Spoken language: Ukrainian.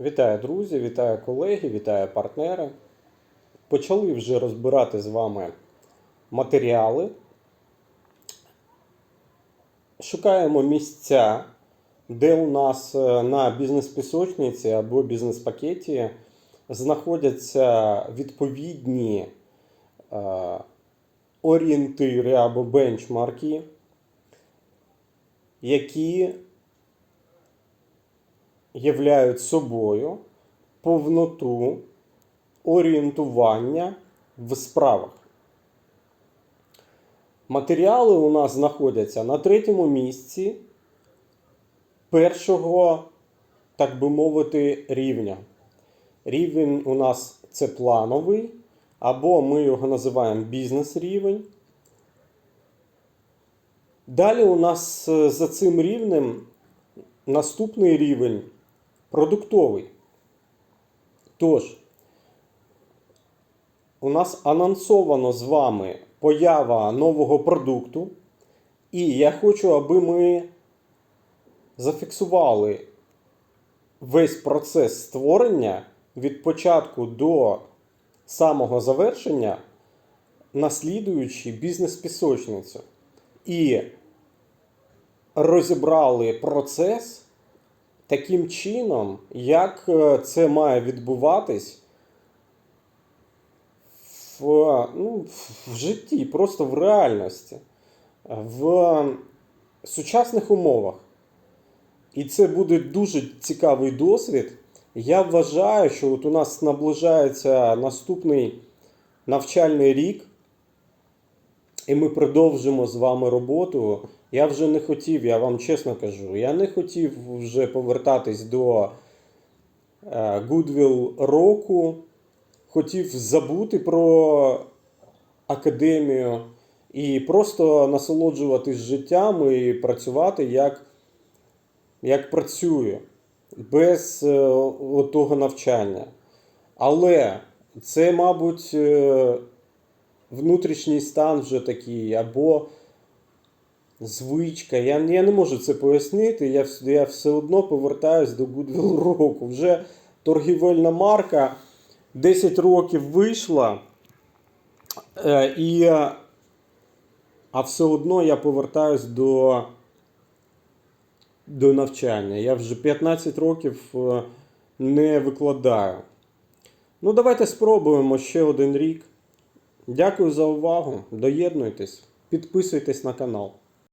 Вітаю, друзі, вітаю колеги, вітаю партнери. Почали вже розбирати з вами матеріали. Шукаємо місця, де у нас е, на бізнес-пісочниці або бізнес-пакеті знаходяться відповідні е, орієнтири або бенчмарки, які являють собою повноту орієнтування в справах. Матеріали у нас знаходяться на третьому місці першого, так би мовити, рівня. Рівень у нас це плановий, або ми його називаємо бізнес-рівень. Далі у нас е, за цим рівнем наступний рівень продуктовий. Тож, у нас анонсовано з вами поява нового продукту. І я хочу, аби ми зафіксували весь процес створення від початку до самого завершення, наслідуючи бізнес-пісочницю. І розібрали процес таким чином, як е, це має відбуватись в, ну, в житті, просто в реальності, в сучасних умовах. І це буде дуже цікавий досвід. Я вважаю, що от у нас наближається наступний навчальний рік, і ми продовжимо з вами роботу. Я вже не хотів, я вам чесно кажу, я не хотів вже повертатись до е, Goodwill року. Хотів забути про академію і просто насолоджуватись життям і працювати як, як працюю, без е, того навчання. Але це, мабуть, е, внутрішній стан вже такий, або звичка. Я, я не можу це пояснити. Я, я все одно повертаюсь до Goodwill року. Вже торгівельна марка 10 років вийшла. Е, і, а все одно я повертаюсь до, до навчання. Я вже 15 років е, не викладаю. Ну, давайте спробуємо ще один рік. Дякую за увагу. Доєднуйтесь, підписуйтесь на канал.